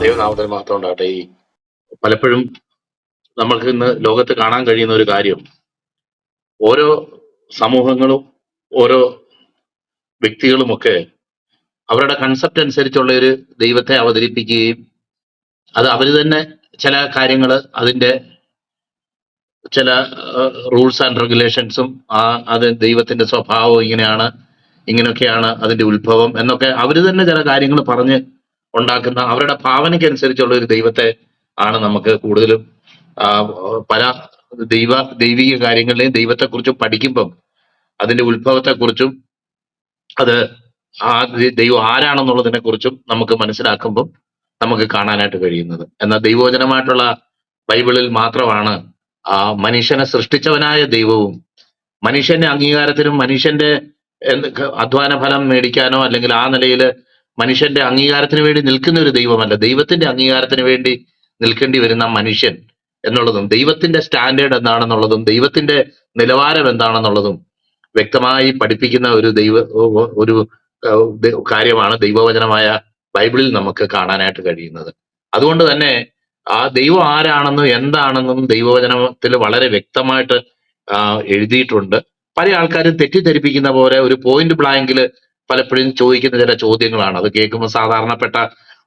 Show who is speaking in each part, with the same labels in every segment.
Speaker 1: ദൈവനാമത്തിന് മാത്രം ഉണ്ടാകട്ടെ. ഈ പലപ്പോഴും നമ്മൾക്ക് ഇന്ന് ലോകത്ത് കാണാൻ കഴിയുന്ന ഒരു കാര്യം ഓരോ സമൂഹങ്ങളും ഓരോ വ്യക്തികളുമൊക്കെ അവരുടെ കൺസെപ്റ്റ് അനുസരിച്ചുള്ള ഒരു ദൈവത്തെ അവതരിപ്പിക്കുകയും അത് അവർ തന്നെ ചില കാര്യങ്ങൾ അതിന്റെ ചില റൂൾസ് ആൻഡ് റെഗുലേഷൻസും ആ അത് ദൈവത്തിന്റെ സ്വഭാവം ഇങ്ങനെയാണ് ഇങ്ങനെയൊക്കെയാണ് അതിന്റെ ഉത്ഭവം എന്നൊക്കെ അവർ തന്നെ ചില കാര്യങ്ങൾ പറഞ്ഞ് ഉണ്ടാക്കുന്ന അവരുടെ ഭാവനയ്ക്കനുസരിച്ചുള്ള ഒരു ദൈവത്തെ ആണ് നമുക്ക് കൂടുതലും പല ദൈവ ദൈവിക കാര്യങ്ങളിലെയും ദൈവത്തെക്കുറിച്ച് പഠിക്കുമ്പം അതിന്റെ ഉത്ഭവത്തെക്കുറിച്ചും അത് ആ ദൈവം ആരാണെന്നുള്ളതിനെ കുറിച്ചും നമുക്ക് മനസ്സിലാക്കുമ്പം നമുക്ക് കാണാനായിട്ട് കഴിയുന്നത്. എന്നാൽ ദൈവോചനമായിട്ടുള്ള ബൈബിളിൽ മാത്രമാണ് ആ മനുഷ്യനെ സൃഷ്ടിച്ചവനായ ദൈവവും മനുഷ്യന്റെ അംഗീകാരത്തിനും മനുഷ്യന്റെ അധ്വാന ഫലം മേടിക്കാനോ അല്ലെങ്കിൽ ആ നിലയിൽ മനുഷ്യന്റെ അംഗീകാരത്തിന് വേണ്ടി നിൽക്കുന്ന ഒരു ദൈവമല്ല. ദൈവത്തിന്റെ അംഗീകാരത്തിന് വേണ്ടി നിൽക്കേണ്ടി വരുന്ന മനുഷ്യൻ എന്നുള്ളതും ദൈവത്തിന്റെ സ്റ്റാൻഡേർഡ് എന്താണെന്നുള്ളതും ദൈവത്തിന്റെ നിലവാരം എന്താണെന്നുള്ളതും വ്യക്തമായി പഠിപ്പിക്കുന്ന ഒരു ദൈവ ഒരു കാര്യമാണ് ദൈവവചനമായ ബൈബിളിൽ നമുക്ക് കാണാനായിട്ട് കഴിയുന്നത്. അതുകൊണ്ട് തന്നെ ആ ദൈവം ആരാണെന്നും എന്താണെന്നും ദൈവവചനത്തിൽ വളരെ വ്യക്തമായിട്ട് എഴുതിയിട്ടുണ്ട്. പല ആൾക്കാരും തെറ്റിദ്ധരിപ്പിക്കുന്ന പോലെ ഒരു പോയിന്റ് ബ്ലാങ്കിൽ പലപ്പോഴും ചോദിക്കുന്ന ചില ചോദ്യങ്ങളാണ്. അത് കേൾക്കുമ്പോൾ സാധാരണപ്പെട്ട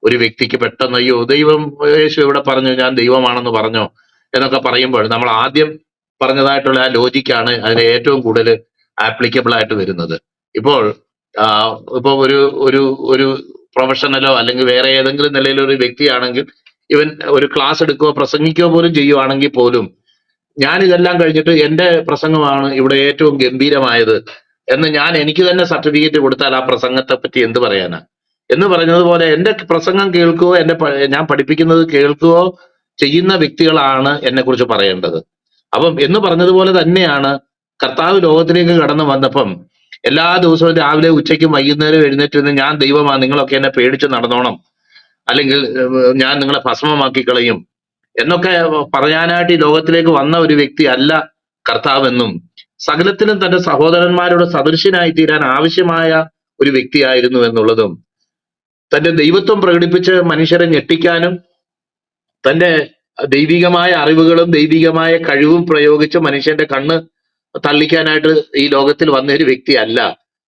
Speaker 1: ഒരു വ്യക്തിക്ക് പെട്ടെന്ന് അയ്യോ ദൈവം യേശു ഇവിടെ പറഞ്ഞു? ഞാൻ ദൈവമാണെന്ന് പറഞ്ഞോ? എന്നൊക്കെ പറയുമ്പോൾ നമ്മൾ ആദ്യം പറഞ്ഞതായിട്ടുള്ള ആ ലോജിക്കാണ് അതിന് ഏറ്റവും കൂടുതൽ ആപ്ലിക്കബിൾ ആയിട്ട് വരുന്നത്. ഇപ്പോൾ ഇപ്പൊ ഒരു ഒരു ഒരു പ്രൊഫഷണലോ അല്ലെങ്കിൽ വേറെ ഏതെങ്കിലും നിലയിലൊരു വ്യക്തിയാണെങ്കിൽ ഇവൻ ഒരു ക്ലാസ് എടുക്കുകയോ പ്രസംഗിക്കുകയോ പോലും ചെയ്യുവാണെങ്കിൽ പോലും ഞാൻ ഇതെല്ലാം കഴിഞ്ഞിട്ട് എന്റെ പ്രസംഗമാണ് ഇവിടെ ഏറ്റവും ഗംഭീരമായത്. എന്ന് ഞാൻ എനിക്ക് തന്നെ സർട്ടിഫിക്കറ്റ് കൊടുത്താൽ ആ പ്രസംഗത്തെ പറ്റി എന്ത് പറയാനാ? എന്ന് പറഞ്ഞതുപോലെ എന്റെ പ്രസംഗം കേൾക്കുകയോ എന്റെ ഞാൻ പഠിപ്പിക്കുന്നത് കേൾക്കുകയോ ചെയ്യുന്ന വ്യക്തികളാണ് എന്നെ കുറിച്ച് പറയേണ്ടത്. അപ്പം എന്ന് പറഞ്ഞതുപോലെ തന്നെയാണ് കർത്താവ് ലോകത്തിലേക്ക് കടന്നു വന്നപ്പം എല്ലാ ദിവസവും രാവിലെ ഉച്ചയ്ക്കും വൈകുന്നേരം എഴുന്നേറ്റ് നിന്ന് ഞാൻ ദൈവമാണ് നിങ്ങളൊക്കെ എന്നെ പേടിച്ച് നടന്നോണം. അല്ലെങ്കിൽ ഞാൻ നിങ്ങളെ ഭസ്മമാക്കി കളയും. എന്നൊക്കെ പറയാനായിട്ട് ഈ ലോകത്തിലേക്ക് വന്ന ഒരു വ്യക്തി അല്ല കർത്താവെന്നും സകലത്തിലും തന്റെ സഹോദരന്മാരോട് സദൃശ്യനായി തീരാൻ ആവശ്യമായ ഒരു വ്യക്തിയായിരുന്നു എന്നുള്ളതും തന്റെ ദൈവത്വം പ്രകടിപ്പിച്ച് മനുഷ്യരെ ഞെട്ടിക്കാനും തന്റെ ദൈവികമായ അറിവുകളും ദൈവികമായ കഴിവും പ്രയോഗിച്ച് മനുഷ്യന്റെ കണ്ണ് തള്ളിക്കാനായിട്ട് ഈ ലോകത്തിൽ വന്ന ഒരു വ്യക്തി അല്ല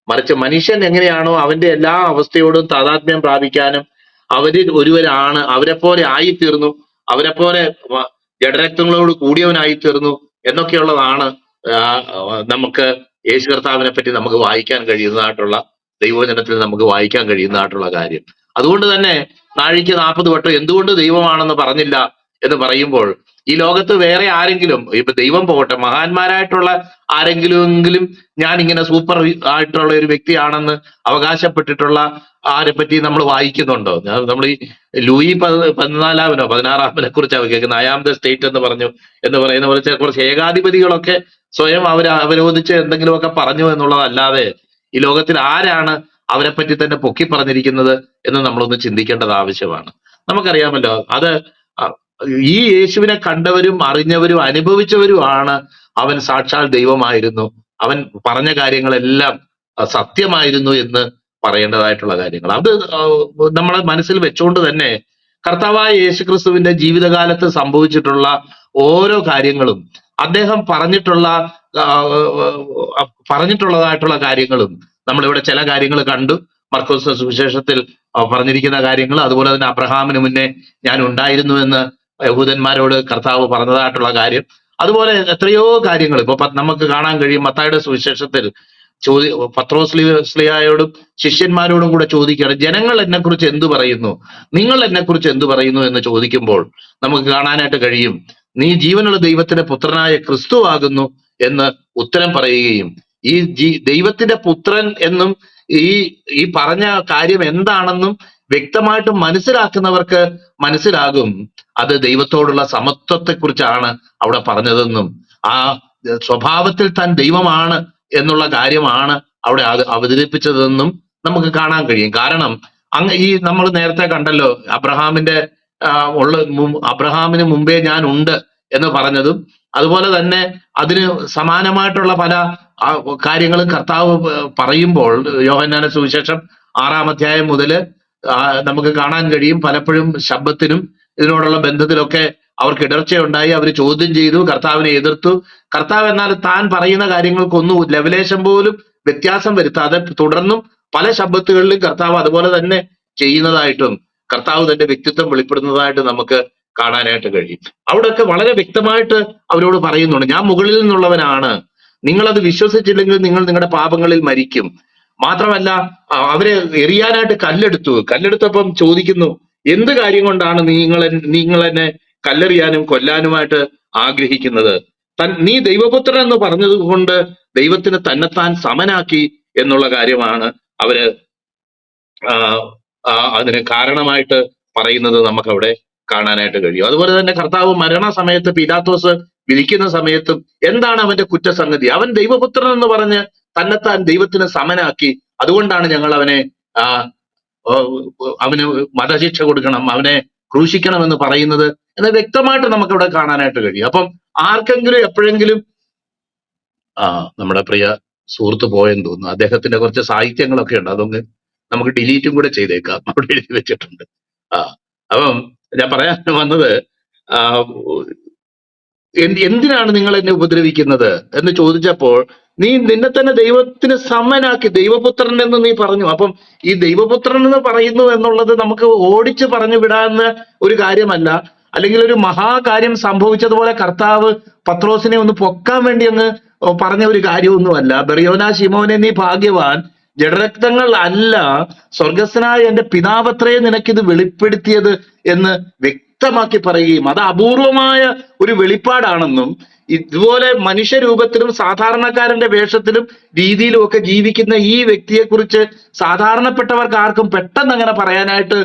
Speaker 1: മറിച്ച് മനുഷ്യൻ എങ്ങനെയാണോ അവന്റെ എല്ലാ അവസ്ഥയോടും താതാത്മ്യം പ്രാപിക്കാനും അവരിൽ ഒരുവരാണ് അവരെ പോലെ ആയിത്തീർന്നു അവരെ പോലെ വ- ജഡരക്തങ്ങളോട് കൂടിയവനായിത്തീർന്നു എന്നൊക്കെയുള്ളതാണ് നമുക്ക് യേശു കർത്താവിനെ പറ്റി നമുക്ക് വായിക്കാൻ കഴിയുന്നതായിട്ടുള്ള ദൈവവചനത്തിൽ നമുക്ക് വായിക്കാൻ കഴിയുന്നതായിട്ടുള്ള കാര്യം. അതുകൊണ്ട് തന്നെ നാഴിക്ക് നാൽപ്പത് വട്ടം എന്തുകൊണ്ട് ദൈവമാണെന്ന് പറഞ്ഞില്ല എന്ന് പറയുമ്പോൾ ഈ ലോകത്ത് വേറെ ആരെങ്കിലും ഇപ്പൊ ദൈവം പോകട്ടെ മഹാന്മാരായിട്ടുള്ള ആരെങ്കിലുമെങ്കിലും ഞാൻ ഇങ്ങനെ സൂപ്പർ ആയിട്ടുള്ള ഒരു വ്യക്തിയാണെന്ന് അവകാശപ്പെട്ടിട്ടുള്ള ആരെ പറ്റി നമ്മൾ വായിക്കുന്നുണ്ടോ? നമ്മൾ ഈ ലൂയി പതി- പതിനാലാമനോ പതിനാറാമനെ കുറിച്ചാണ് കേൾക്കുന്നത് അയാം ദ സ്റ്റേറ്റ് എന്ന് പറഞ്ഞു എന്ന് പറയുന്ന പോലെ കുറച്ച് ഏകാധിപതികളൊക്കെ സ്വയം അവർ അവരോധിച്ച് എന്തെങ്കിലുമൊക്കെ പറഞ്ഞു എന്നുള്ളതല്ലാതെ ഈ ലോകത്തിൽ ആരാണ് അവരെ പറ്റി തന്നെ പൊക്കി പറഞ്ഞിരിക്കുന്നത് എന്ന് നമ്മളൊന്ന് ചിന്തിക്കേണ്ടത് ആവശ്യമാണ്. നമുക്കറിയാമല്ലോ അത് ഈ യേശുവിനെ കണ്ടവരും അറിഞ്ഞവരും അനുഭവിച്ചവരുമാണ് അവൻ സാക്ഷാൽ ദൈവമായിരുന്നു. അവൻ പറഞ്ഞ കാര്യങ്ങളെല്ലാം സത്യമായിരുന്നു എന്ന് പറയേണ്ടതായിട്ടുള്ള കാര്യങ്ങൾ. അത് നമ്മളെ മനസ്സിൽ വെച്ചുകൊണ്ട് തന്നെ കർത്താവായ യേശുക്രിസ്തുവിന്റെ ജീവിതകാലത്ത് സംഭവിച്ചിട്ടുള്ള ഓരോ കാര്യങ്ങളും അദ്ദേഹം പറഞ്ഞിട്ടുള്ള പറഞ്ഞിട്ടുള്ളതായിട്ടുള്ള കാര്യങ്ങളും നമ്മളിവിടെ ചില കാര്യങ്ങൾ കണ്ടു. മർക്കോസ് സുവിശേഷത്തിൽ പറഞ്ഞിരിക്കുന്ന കാര്യങ്ങൾ. അതുപോലെ തന്നെ അബ്രഹാമിന് മുന്നേ ഞാൻ ഉണ്ടായിരുന്നു എന്ന് യഹൂദന്മാരോട് കർത്താവ് പറഞ്ഞതായിട്ടുള്ള കാര്യം. അതുപോലെ എത്രയോ കാര്യങ്ങൾ. ഇപ്പൊ നമുക്ക് കാണാൻ കഴിയും മത്തായുടെ സുവിശേഷത്തിൽ ചോദി പത്രോസ് സ്ലിയായോടും ശിഷ്യന്മാരോടും കൂടെ ചോദിക്കുകയാണ് ജനങ്ങൾ എന്നെ കുറിച്ച് എന്തു പറയുന്നു? നിങ്ങൾ എന്നെ കുറിച്ച് എന്തു പറയുന്നു എന്ന് ചോദിക്കുമ്പോൾ നമുക്ക് കാണാനായിട്ട് കഴിയും നീ ജീവനുള്ള ദൈവത്തിന്റെ പുത്രനായ ക്രിസ്തു ആകുന്നു എന്ന് ഉത്തരം പറയുകയും ഈ ജീ ദൈവത്തിന്റെ പുത്രൻ എന്നും ഈ ഈ പറഞ്ഞ കാര്യം എന്താണെന്നും വ്യക്തമായിട്ട് മനസ്സിലാക്കുന്നവർക്ക് മനസ്സിലാകും അത് ദൈവത്തോടുള്ള സമത്വത്തെക്കുറിച്ചാണ് അവിടെ പറഞ്ഞതെന്നും ആ സ്വഭാവത്തിൽ താൻ ദൈവമാണ് എന്നുള്ള കാര്യമാണ് അവിടെ അവതരിപ്പിച്ചതെന്നും നമുക്ക് കാണാൻ കഴിയും. കാരണം അങ്ങ് ഈ നമ്മൾ നേരത്തെ കണ്ടല്ലോ അബ്രഹാമിന്റെ ഉള്ള അബ്രഹാമിന് മുമ്പേ ഞാൻ ഉണ്ട് എന്ന് പറഞ്ഞതും അതുപോലെ തന്നെ അതിന് സമാനമായിട്ടുള്ള പല കാര്യങ്ങളും കർത്താവ് പറയുമ്പോൾ യോഹന്നാന സുവിശേഷം ആറാം അധ്യായം മുതൽ നമുക്ക് കാണാൻ കഴിയും. പലപ്പോഴും ശബ്ദത്തിനും ഇതിനോടുള്ള ബന്ധത്തിലൊക്കെ അവർക്ക് ഇടർച്ചയുണ്ടായി അവർ ചോദ്യം ചെയ്തു കർത്താവിനെ എതിർത്തു. കർത്താവ് എന്നാൽ താൻ പറയുന്ന കാര്യങ്ങൾക്കൊന്നും ലവലേശം പോലും വ്യത്യാസം വരുത്താതെ തുടർന്നും പല ശബ്ദത്തുകളിലും കർത്താവ് അതുപോലെ തന്നെ ചെയ്യുന്നതായിട്ടും കർത്താവ് തന്റെ വ്യക്തിത്വം വെളിപ്പെടുന്നതായിട്ട് നമുക്ക് കാണാനായിട്ട് കഴിയും. അവിടെയൊക്കെ വളരെ വ്യക്തമായിട്ട് അവരോട് പറയുന്നുണ്ട് ഞാൻ മുകളിൽ നിന്നുള്ളവനാണ്. നിങ്ങളത് വിശ്വസിച്ചില്ലെങ്കിൽ നിങ്ങൾ നിങ്ങളുടെ പാപങ്ങളിൽ മരിക്കും. മാത്രമല്ല അവരെ എറിയാനായിട്ട് കല്ലെടുത്തു. കല്ലെടുത്തപ്പം ചോദിക്കുന്നു എന്ത് കാര്യം കൊണ്ടാണ് നിങ്ങൾ നിങ്ങൾ എന്നെ കല്ലെറിയാനും കൊല്ലാനുമായിട്ട് ആഗ്രഹിക്കുന്നത്. തൻ നീ ദൈവപുത്രൻ എന്ന് പറഞ്ഞതുകൊണ്ട് ദൈവത്തിന് തന്നെത്താൻ സമനാക്കി എന്നുള്ള കാര്യമാണ് അവർ അതിന് കാരണമായിട്ട് പറയുന്നത് നമുക്ക് അവിടെ കാണാനായിട്ട് കഴിയും. അതുപോലെ തന്നെ കർത്താവ് മരണസമയത്ത് പീലാത്തോസ് വിധിക്കുന്ന സമയത്തും എന്താണ് അവന്റെ കുറ്റസംഗതി? അവൻ ദൈവപുത്രൻ എന്ന് പറഞ്ഞ് തന്നെത്താൻ ദൈവത്തിന് സമനാക്കി. അതുകൊണ്ടാണ് ഞങ്ങൾ അവനെ അവന് വധശിക്ഷ കൊടുക്കണം അവനെ ക്രൂശിക്കണം എന്ന് പറയുന്നത് എന്ന് വ്യക്തമായിട്ട് നമുക്കിവിടെ കാണാനായിട്ട് കഴിയും. അപ്പം ആർക്കെങ്കിലും എപ്പോഴെങ്കിലും ആ നമ്മുടെ പ്രിയ സുഹൃത്ത് പോയെന്ന് തോന്നുന്നു. അദ്ദേഹത്തിന്റെ കുറച്ച് സാഹിത്യങ്ങളൊക്കെ ഉണ്ട്. അതൊന്ന് നമുക്ക് ഡിലീറ്റും കൂടെ ചെയ്തേക്കാം. അവിടെ എഴുതി വെച്ചിട്ടുണ്ട്. ആ അപ്പം ഞാൻ പറയാൻ വന്നത് ആ, എന്തിനാണ് നിങ്ങൾ എന്നെ ഉപദ്രവിക്കുന്നത് എന്ന് ചോദിച്ചപ്പോൾ നീ നിന്നെ തന്നെ ദൈവത്തിന് സമനാക്കി ദൈവപുത്രൻ എന്ന് നീ പറഞ്ഞു. അപ്പം ഈ ദൈവപുത്രൻ എന്ന് പറയുന്നു എന്നുള്ളത് നമുക്ക് ഓടിച്ച് പറഞ്ഞു വിടാവുന്ന ഒരു കാര്യമല്ല. അല്ലെങ്കിൽ ഒരു മഹാകാര്യം സംഭവിച്ചതുപോലെ കർത്താവ് പത്രോസിനെ ഒന്ന് പൊക്കാൻ വേണ്ടി അങ്ങ് പറഞ്ഞ ഒരു കാര്യമൊന്നുമല്ല. ബെറിയോന ശിമോനെ നീ ഭാഗ്യവാൻ. ജഡരക്തങ്ങൾ അല്ല. സ്വർഗസ്ഥനായ എന്റെ പിതാവത്രയെ നിനക്കിത് വെളിപ്പെടുത്തിയത് എന്ന് വ്യക്തമാക്കി പറയുകയും അത് അപൂർവമായ ഒരു വെളിപ്പാടാണെന്നും ഇതുപോലെ മനുഷ്യരൂപത്തിലും സാധാരണക്കാരന്റെ വേഷത്തിലും രീതിയിലും ഒക്കെ ജീവിക്കുന്ന ഈ വ്യക്തിയെക്കുറിച്ച് സാധാരണപ്പെട്ടവർക്ക് ആർക്കും പെട്ടെന്ന് അങ്ങനെ പറയാനായിട്ട്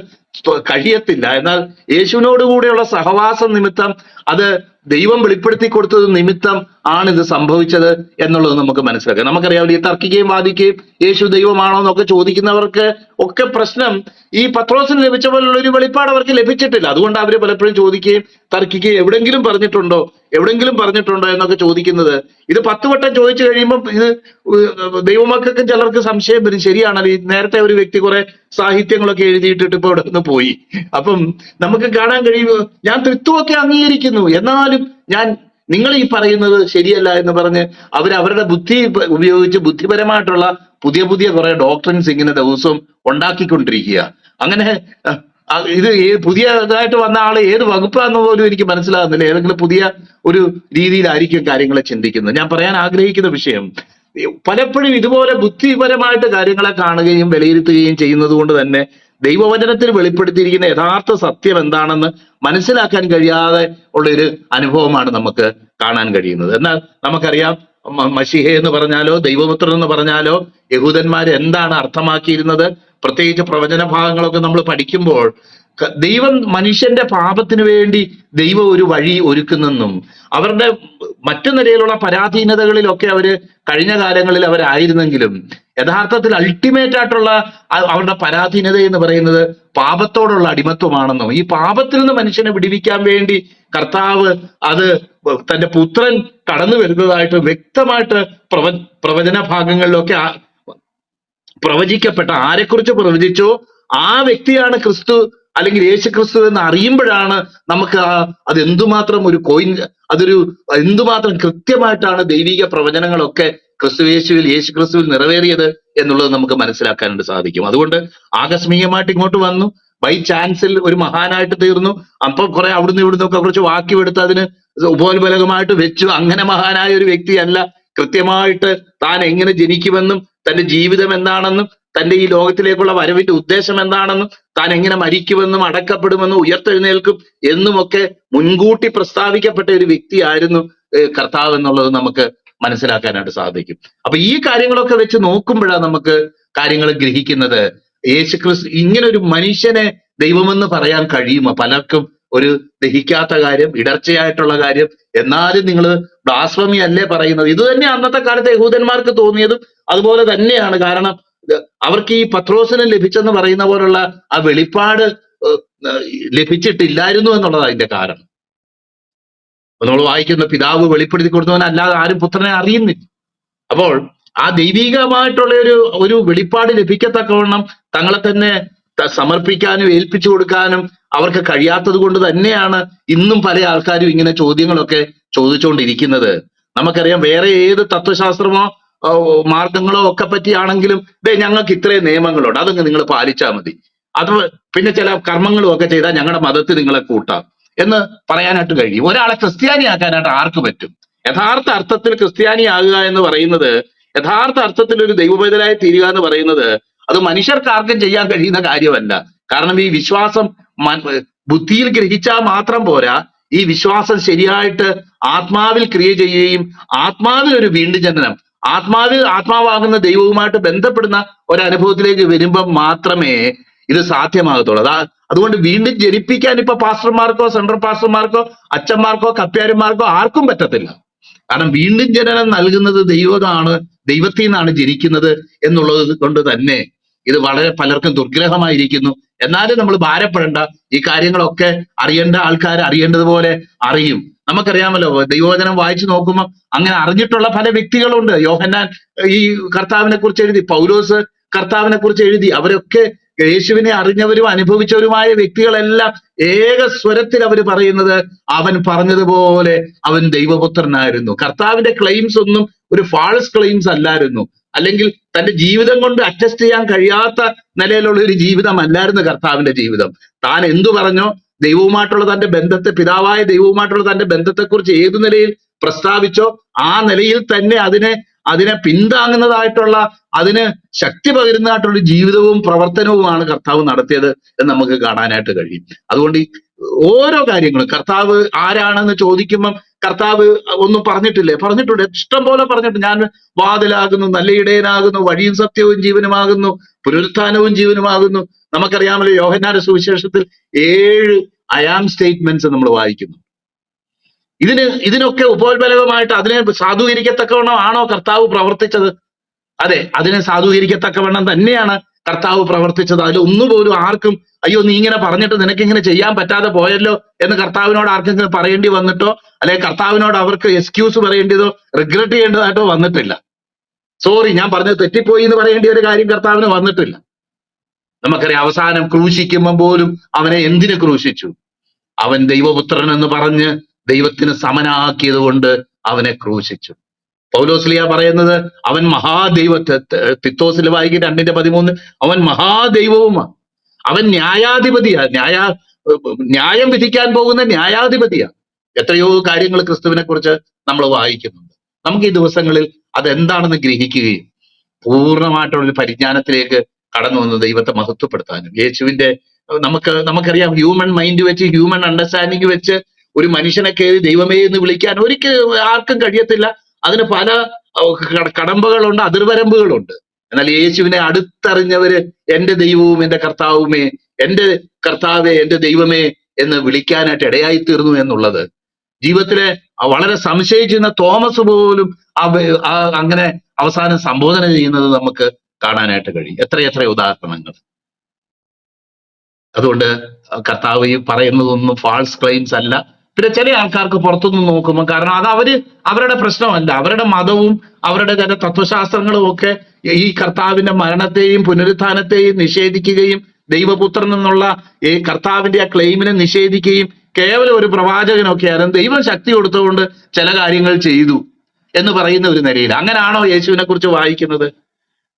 Speaker 1: കഴിയത്തില്ല. എന്നാൽ യേശുവിനോട് കൂടെയുള്ള സഹവാസം നിമിത്തം അത് ദൈവം വെളിപ്പെടുത്തി കൊടുത്തത് നിമിത്തം ആണ് ഇത് സംഭവിച്ചത് എന്നുള്ളത് നമുക്ക് മനസ്സിലാക്കാം. നമുക്കറിയാമല്ലോ ഈ തർക്കിക്കുകയും വാദിക്കുകയും യേശു ദൈവമാണോ എന്നൊക്കെ ചോദിക്കുന്നവർക്ക് ഒക്കെ പ്രശ്നം ഈ പത്രോസിന് ലഭിച്ച പോലുള്ള ഒരു വെളിപ്പാട് അവർക്ക് ലഭിച്ചിട്ടില്ല. അതുകൊണ്ട് അവർ പലപ്പോഴും ചോദിക്കുകയും തർക്കിക്കുകയും എവിടെങ്കിലും പറഞ്ഞിട്ടുണ്ടോ എവിടെങ്കിലും പറഞ്ഞിട്ടുണ്ടോ എന്നൊക്കെ ചോദിക്കുന്നത്. ഇത് പത്ത് വട്ടം ചോദിച്ചു കഴിയുമ്പോൾ ഇത് ദൈവമക്കൾക്കും ചിലർക്ക് സംശയം വരും. ശരിയാണല്ലോ ഈ നേരത്തെ ഒരു വ്യക്തി കുറെ സാഹിത്യങ്ങളൊക്കെ എഴുതിയിട്ടിട്ട് ഇപ്പൊ ഇവിടെ നിന്ന് പോയി. അപ്പം നമുക്ക് കാണാൻ കഴിയുമോ? ഞാൻ തൃത്വമൊക്കെ അംഗീകരിക്കുന്നു. ഞാൻ നിങ്ങൾ ഈ പറയുന്നത് ശരിയല്ല എന്ന് പറഞ്ഞ് അവർ അവരുടെ ബുദ്ധി ഉപയോഗിച്ച് ബുദ്ധിപരമായിട്ടുള്ള പുതിയ പുതിയ കുറെ ഡോക്ടറിൻസ് ഇങ്ങനെ ദിവസവും ഉണ്ടാക്കിക്കൊണ്ടിരിക്കുക. അങ്ങനെ ഇത് പുതിയതായിട്ട് വന്ന ആൾ ഏത് വകുപ്പാന്ന് പോലും എനിക്ക് മനസ്സിലാകുന്നില്ല. ഏതെങ്കിലും പുതിയ ഒരു രീതിയിലായിരിക്കും കാര്യങ്ങളെ ചിന്തിക്കുന്നത്. ഞാൻ പറയാൻ ആഗ്രഹിക്കുന്ന വിഷയം പലപ്പോഴും ഇതുപോലെ ബുദ്ധിപരമായിട്ട് കാര്യങ്ങളെ കാണുകയും വിലയിരുത്തുകയും ചെയ്യുന്നത് കൊണ്ട് തന്നെ ദൈവവചനത്തിൽ വെളിപ്പെടുത്തിയിരിക്കുന്ന യഥാർത്ഥ സത്യം എന്താണെന്ന് മനസ്സിലാക്കാൻ കഴിയാതെ ഉള്ള ഒരു അനുഭവമാണ് നമുക്ക് കാണാൻ കഴിയുന്നത്. എന്നാൽ നമുക്കറിയാം മഷിഹ എന്ന് പറഞ്ഞാലോ ദൈവപുത്രൻ എന്ന് പറഞ്ഞാലോ യഹൂദന്മാർ എന്താണ് അർത്ഥമാക്കിയിരുന്നത്? പ്രത്യേകിച്ച് പ്രവചന ഭാഗങ്ങളൊക്കെ നമ്മൾ പഠിക്കുമ്പോൾ ദൈവം മനുഷ്യന്റെ പാപത്തിന് വേണ്ടി ദൈവം ഒരു വഴി ഒരുക്കുന്നെന്നും അവരുടെ മറ്റു നിലയിലുള്ള പരാധീനതകളിലൊക്കെ അവർ കഴിഞ്ഞ കാലങ്ങളിൽ അവരായിരുന്നെങ്കിലും യഥാർത്ഥത്തിൽ അൾട്ടിമേറ്റ് ആയിട്ടുള്ള അവരുടെ പരാധീനത എന്ന് പറയുന്നത് പാപത്തോടുള്ള അടിമത്വമാണെന്നും ഈ പാപത്തിൽ നിന്ന് മനുഷ്യനെ വിടിവിക്കാൻ വേണ്ടി കർത്താവ് അത് തന്റെ പുത്രൻ കടന്നു വരുന്നതായിട്ട് വ്യക്തമായിട്ട് പ്രവ പ്രവചന ഭാഗങ്ങളിലൊക്കെ പ്രവചിക്കപ്പെട്ട ആരെക്കുറിച്ച് പ്രവചിച്ചോ ആ വ്യക്തിയാണ് ക്രിസ്തു അല്ലെങ്കിൽ യേശു ക്രിസ്തു എന്ന് അറിയുമ്പോഴാണ് നമുക്ക് ആ അത് എന്തുമാത്രം ഒരു കോയിൻ അതൊരു എന്തുമാത്രം കൃത്യമായിട്ടാണ് ദൈവിക പ്രവചനങ്ങളൊക്കെ ക്രിസ്തു യേശുവിൽ യേശു ക്രിസ്തുവിൽ നിറവേറിയത് എന്നുള്ളത് നമുക്ക് മനസ്സിലാക്കാനായിട്ട് സാധിക്കും. അതുകൊണ്ട് ആകസ്മികമായിട്ട് ഇങ്ങോട്ട് വന്നു. ബൈ ചാൻസിൽ ഒരു മഹാനായിട്ട് തീർന്നു. അപ്പൊ കുറെ അവിടുന്ന് ഇവിടുന്ന് ഒക്കെ കുറച്ച് വാക്യമെടുത്ത് അതിന് ഉപോത്ബലകമായിട്ട് വെച്ചു. അങ്ങനെ മഹാനായ ഒരു വ്യക്തിയല്ല കൃത്യമായിട്ട് താൻ എങ്ങനെ ജനിക്കുമെന്നും തന്റെ ജീവിതം എന്താണെന്നും തന്റെ ഈ ലോകത്തിലേക്കുള്ള വരവിന്റെ ഉദ്ദേശം എന്താണെന്നും താൻ എങ്ങനെ മരിക്കുമെന്നും അടക്കപ്പെടുമെന്നും ഉയർത്തെഴുന്നേൽക്കും എന്നുമൊക്കെ മുൻകൂട്ടി പ്രസ്താവിക്കപ്പെട്ട ഒരു വ്യക്തിയായിരുന്നു കർത്താവ് എന്നുള്ളത് നമുക്ക് മനസ്സിലാക്കാനായിട്ട് സാധിക്കും. അപ്പൊ ഈ കാര്യങ്ങളൊക്കെ വെച്ച് നോക്കുമ്പോഴാണ് നമുക്ക് കാര്യങ്ങൾ ഗ്രഹിക്കുന്നത്. യേശുക്രിസ്തു ഇങ്ങനെ ഒരു മനുഷ്യനെ ദൈവമെന്ന് പറയാൻ കഴിയുമോ? പലർക്കും ഒരു ദഹിക്കാത്ത കാര്യം ഇടർച്ചയായിട്ടുള്ള കാര്യം. എന്നാലും നിങ്ങൾ ബ്ലാസ്വമി അല്ലേ പറയുന്നത്? ഇത് തന്നെ അന്നത്തെ കാലത്തെ യഹൂദന്മാർക്ക് തോന്നിയതും അതുപോലെ തന്നെയാണ്. കാരണം അവർക്ക് ഈ പത്രോസിന് ലഭിച്ചെന്ന് പറയുന്ന പോലുള്ള ആ വെളിപ്പാട് ലഭിച്ചിട്ടില്ലായിരുന്നു എന്നുള്ളതാണ് അതിന്റെ കാരണം. നമ്മൾ വായിക്കുന്ന പിതാവ് വെളിപ്പെടുത്തി കൊടുത്തവൻ അല്ലാതെ ആരും പുത്രനെ അറിയുന്നില്ല. അപ്പോൾ ആ ദൈവികമായിട്ടുള്ള ഒരു ഒരു വെളിപ്പാട് ലഭിക്കത്തക്കവണ്ണം തങ്ങളെ തന്നെ സമർപ്പിക്കാനും ഏൽപ്പിച്ചു കൊടുക്കാനും അവർക്ക് കഴിയാത്തത് കൊണ്ട് തന്നെയാണ് ഇന്നും പല ആൾക്കാരും ഇങ്ങനെ ചോദ്യങ്ങളൊക്കെ ചോദിച്ചുകൊണ്ടിരിക്കുന്നത് നമുക്കറിയാം വേറെ ഏത് തത്വശാസ്ത്രമോ മാർഗങ്ങളോ ഒക്കെ പറ്റിയാണെങ്കിലും ദേ ഞങ്ങൾക്ക് ഇത്രയും നിയമങ്ങളുണ്ട്. അതങ്ങ് നിങ്ങൾ പാലിച്ചാൽ മതി. അത് പിന്നെ ചില കർമ്മങ്ങളും ഒക്കെ ചെയ്താൽ ഞങ്ങളുടെ മതത്തിൽ നിങ്ങളെ കൂട്ടാം എന്ന് പറയാനായിട്ട് കഴിയും. ഒരാളെ ക്രിസ്ത്യാനിയാക്കാനായിട്ട് ആർക്ക് പറ്റും? യഥാർത്ഥ അർത്ഥത്തിൽ ക്രിസ്ത്യാനി ക്രിസ്ത്യാനിയാകുക എന്ന് പറയുന്നത് യഥാർത്ഥ അർത്ഥത്തിൽ ഒരു ദൈവബദലായി തീരുക എന്ന് പറയുന്നത് അത് മനുഷ്യർക്ക് ആർക്കും ചെയ്യാൻ കഴിയുന്ന കാര്യമല്ല. കാരണം ഈ വിശ്വാസം ബുദ്ധിയിൽ ഗ്രഹിച്ചാൽ മാത്രം പോരാ. ഈ വിശ്വാസം ശരിയായിട്ട് ആത്മാവിൽ ക്രിയ ചെയ്യുകയും ആത്മാവിൽ ഒരു വീണ്ടും ജനനം ആത്മാവിൽ ആത്മാവാകുന്ന ദൈവവുമായിട്ട് ബന്ധപ്പെടുന്ന ഒരു അനുഭവത്തിലേക്ക് വരുമ്പം മാത്രമേ ഇത് സാധ്യമാകത്തുള്ളൂ. അതാ അതുകൊണ്ട് വീണ്ടും ജനിപ്പിക്കാൻ ഇപ്പൊ പാസ്റ്റർമാർക്കോ സെൻട്രൽ പാസ്റ്റർമാർക്കോ അച്ഛന്മാർക്കോ കപ്പ്യാരന്മാർക്കോ ആർക്കും പറ്റത്തില്ല. കാരണം വീണ്ടും ജനനം നൽകുന്നത് ദൈവമാണ് ദൈവത്തിൽ നിന്നാണ് ജനിക്കുന്നത് എന്നുള്ളത് കൊണ്ട് തന്നെ ഇത് വളരെ പലർക്കും ദുർഗ്രഹമായിരിക്കുന്നു. എന്നാലും നമ്മൾ ഭാരപ്പെടേണ്ട ഈ കാര്യങ്ങളൊക്കെ അറിയേണ്ട ആൾക്കാർ അറിയേണ്ടതുപോലെ അറിയും. നമുക്കറിയാമല്ലോ ദൈവവചനം വായിച്ചു നോക്കുമ്പോൾ അങ്ങനെ അറിഞ്ഞിട്ടുള്ള പല വ്യക്തികളുണ്ട്. യോഹന്നാൻ ഈ കർത്താവിനെ കുറിച്ച് എഴുതി പൗലോസ് കർത്താവിനെ കുറിച്ച് എഴുതി. അവരൊക്കെ യേശുവിനെ അറിഞ്ഞവരും അനുഭവിച്ചവരുമായ വ്യക്തികളെല്ലാം ഏക സ്വരത്തിൽ അവർ പറയുന്നത് അവൻ പറഞ്ഞതുപോലെ അവൻ ദൈവപുത്രനായിരുന്നു. കർത്താവിന്റെ ക്ലെയിംസ് ഒന്നും ഒരു ഫാൾസ് ക്ലെയിംസ് അല്ലായിരുന്നു. അല്ലെങ്കിൽ തന്റെ ജീവിതം കൊണ്ട് അഡ്ജസ്റ്റ് ചെയ്യാൻ കഴിയാത്ത നിലയിലുള്ള ഒരു ജീവിതമല്ലായിരുന്നു കർത്താവിന്റെ ജീവിതം. താൻ എന്തു പറഞ്ഞോ ദൈവവുമായിട്ടുള്ള തന്റെ ബന്ധത്തെ പിതാവായ ദൈവവുമായിട്ടുള്ള തന്റെ ബന്ധത്തെക്കുറിച്ച് ഏതു നിലയിൽ പ്രസ്താവിച്ചോ ആ നിലയിൽ തന്നെ അതിനെ അതിനെ പിന്താങ്ങുന്നതായിട്ടുള്ള അതിന് ശക്തി പകരുന്നതായിട്ടുള്ള ജീവിതവും പ്രവർത്തനവുമാണ് കർത്താവ് നടത്തിയത് എന്ന് നമുക്ക് കാണാനായിട്ട് കഴിയും. അതുകൊണ്ട് ഓരോ കാര്യങ്ങളും കർത്താവ് ആരാണെന്ന് ചോദിക്കുമ്പം കർത്താവ് ഒന്നും പറഞ്ഞിട്ടില്ലേ? പറഞ്ഞിട്ടുണ്ട്. ഇഷ്ടം പോലെ പറഞ്ഞിട്ടുണ്ട്. ഞാൻ വാതിലാകുന്നു നല്ല ഇടയനാകുന്നു വഴിയും സത്യവും ജീവനുമാകുന്നു പുനരുത്ഥാനവും ജീവനുമാകുന്നു. നമുക്കറിയാമല്ലോ യോഹന്നാന്റെ സുവിശേഷത്തിൽ ഏഴ് അയാം സ്റ്റേറ്റ്മെന്റ്സ് നമ്മൾ വായിക്കുന്നു. ഇതിന് ഇതിനൊക്കെ ഉപോത്ബലകമായിട്ട് അതിനെ സാധൂകരിക്കത്തക്കവണ്ണം ആണോ കർത്താവ് പ്രവർത്തിച്ചത്? അതെ അതിനെ സാധൂകരിക്കത്തക്കവണ്ണം തന്നെയാണ് കർത്താവ് പ്രവർത്തിച്ചത്. അതിൽ ഒന്നുപോലും ആർക്കും അയ്യോ നീ ഇങ്ങനെ പറഞ്ഞിട്ട് നിനക്ക് ഇങ്ങനെ ചെയ്യാൻ പറ്റാതെ പോയല്ലോ എന്ന് കർത്താവിനോട് ആർക്കെങ്കിലും പറയേണ്ടി വന്നിട്ടോ അല്ലെങ്കിൽ കർത്താവിനോട് അവർക്ക് എക്സ്ക്യൂസ് പറയേണ്ടതോ റിഗ്രറ്റ് ചെയ്യേണ്ടതായിട്ടോ വന്നിട്ടില്ല. സോറി ഞാൻ പറഞ്ഞത് തെറ്റിപ്പോയി എന്ന് പറയേണ്ട ഒരു കാര്യം കർത്താവിന് വന്നിട്ടില്ല. നമുക്കറിയാം അവസാനം ക്രൂശിക്കുമ്പോൾ പോലും അവനെ എന്തിനു ക്രൂശിച്ചു? അവൻ ദൈവപുത്രൻ എന്ന് പറഞ്ഞ് ദൈവത്തിന് സമനാക്കിയത് കൊണ്ട് അവനെ ക്രൂശിച്ചു. പൗലോസ്ലിയ പറയുന്നത് അവൻ മഹാദൈവത്തെ തിത്തോസിൽ വായിക്കും രണ്ടിന്റെ പതിമൂന്ന്. അവൻ മഹാദൈവവുമാണ് അവൻ ന്യായാധിപതിയാ. ന്യായ ന്യായം വിധിക്കാൻ പോകുന്ന ന്യായാധിപതിയാ. എത്രയോ കാര്യങ്ങൾ ക്രിസ്തുവിനെ കുറിച്ച് നമ്മൾ വായിക്കുന്നുണ്ട്. നമുക്ക് ഈ ദിവസങ്ങളിൽ അതെന്താണെന്ന് ഗ്രഹിക്കുകയും പൂർണമായിട്ടുള്ള ഒരു പരിജ്ഞാനത്തിലേക്ക് കടന്നു വന്ന് ദൈവത്തെ മഹത്വപ്പെടുത്താനും യേശുവിന്റെ നമുക്ക് നമുക്കറിയാം ഹ്യൂമൻ മൈൻഡ് വെച്ച് ഹ്യൂമൻ അണ്ടർസ്റ്റാൻഡിങ് വെച്ച് ഒരു മനുഷ്യനെ കയറി ദൈവമേ എന്ന് വിളിക്കാൻ ഒരിക്കലും ആർക്കും കഴിയത്തില്ല. അതിന് പല കടമ്പകളുണ്ട് അതിർവരമ്പുകളുണ്ട്. എന്നാൽ യേശുവിനെ അടുത്തറിഞ്ഞവര് എന്റെ ദൈവവും എന്റെ കർത്താവുമേ എന്റെ കർത്താവേ എന്റെ ദൈവമേ എന്ന് വിളിക്കാനായിട്ട് ഇടയായി തീർന്നു എന്നുള്ളത്. ജീവിതത്തിലെ വളരെ സംശയിച്ചിരുന്ന തോമസ് പോലും ആ അങ്ങനെ അവസാനം സംബോധന ചെയ്യുന്നത് നമുക്ക് കാണാനായിട്ട് കഴിയും. എത്രയെത്ര ഉദാഹരണങ്ങൾ. അതുകൊണ്ട് കർത്താവ് ഈ പറയുന്നതൊന്നും ഫാൾസ് ക്ലെയിംസ് അല്ല. പിന്നെ ചില ആൾക്കാർക്ക് പുറത്തുനിന്ന് നോക്കുമ്പോൾ കാരണം അത് അവർ അവരുടെ പ്രശ്നമല്ല. അവരുടെ മതവും അവരുടെ ചില തത്വശാസ്ത്രങ്ങളും ഒക്കെ ഈ കർത്താവിന്റെ മരണത്തെയും പുനരുത്ഥാനത്തെയും നിഷേധിക്കുകയും ദൈവപുത്രൻ എന്നുള്ള ഈ കർത്താവിന്റെ ആ ക്ലെയിമിനെ നിഷേധിക്കുകയും കേവലം ഒരു പ്രവാചകനൊക്കെയാണ് ദൈവം ശക്തി കൊടുത്തുകൊണ്ട് ചില കാര്യങ്ങൾ ചെയ്തു എന്ന് പറയുന്ന ഒരു നിലയിൽ. അങ്ങനാണോ യേശുവിനെ കുറിച്ച് വായിക്കുന്നത്?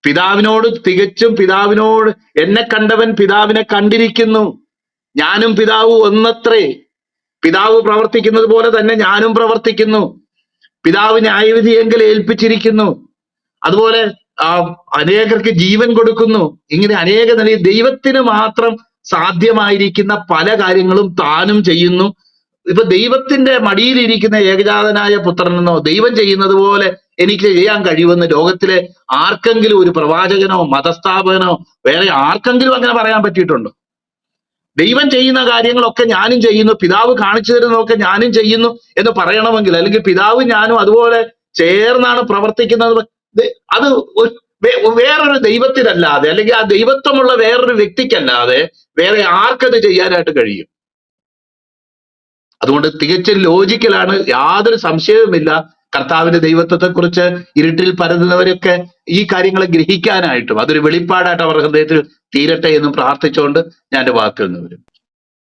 Speaker 1: പിതാവിനോട് തികച്ചും പിതാവിനോട് എന്നെ കണ്ടവൻ പിതാവിനെ കണ്ടിരിക്കുന്നു. ഞാനും പിതാവും ഒന്നത്രേ. പിതാവ് പ്രവർത്തിക്കുന്നത് പോലെ തന്നെ ഞാനും പ്രവർത്തിക്കുന്നു. പിതാവ് ന്യായവിധിയെങ്കിൽ ഏൽപ്പിച്ചിരിക്കുന്നു. അതുപോലെ അനേകർക്ക് ജീവൻ കൊടുക്കുന്നു. ഇങ്ങനെ അനേക നിലയിൽ ദൈവത്തിന് മാത്രം സാധ്യമായിരിക്കുന്ന പല കാര്യങ്ങളും താനും ചെയ്യുന്നു. ഇപ്പൊ ദൈവത്തിന്റെ മടിയിലിരിക്കുന്ന ഏകജാതനായ പുത്രനെന്നോ ദൈവം ചെയ്യുന്നത് പോലെ എനിക്ക് ചെയ്യാൻ കഴിയുമെന്ന് ലോകത്തിലെ ആർക്കെങ്കിലും ഒരു പ്രവാചകനോ മതസ്ഥാപകനോ വേറെ ആർക്കെങ്കിലും അങ്ങനെ പറയാൻ പറ്റിയിട്ടുണ്ടോ? ദൈവം ചെയ്യുന്ന കാര്യങ്ങളൊക്കെ ഞാനും ചെയ്യുന്നു. പിതാവ് കാണിച്ചു തരുന്നതൊക്കെ ഞാനും ചെയ്യുന്നു എന്ന് പറയണമെങ്കിൽ അല്ലെങ്കിൽ പിതാവ് ഞാനും അതുപോലെ ചേർന്നാണ് പ്രവർത്തിക്കുന്നത്. അത് വേറൊരു ദൈവത്തിനല്ലാതെ അല്ലെങ്കിൽ ആ ദൈവത്വമുള്ള വേറൊരു വ്യക്തിക്കല്ലാതെ വേറെ ആർക്കത് ചെയ്യാനായിട്ട് കഴിയും? അതുകൊണ്ട് തികച്ചും ലോജിക്കലാണ് യാതൊരു സംശയവുമില്ല കർത്താവിന്റെ ദൈവത്വത്തെക്കുറിച്ച് ഇരുട്ടിൽ പരതുന്നവരൊക്കെ ഈ കാര്യങ്ങളെ ഗ്രഹിക്കാനായിട്ടും അതൊരു വെളിപ്പാടായിട്ട് അവർ ഹൃദയത്തിൽ തീരട്ടെ എന്ന് പ്രാർത്ഥിച്ചുകൊണ്ട് ഞാൻ എന്റെ വാക്കുകൾ വരും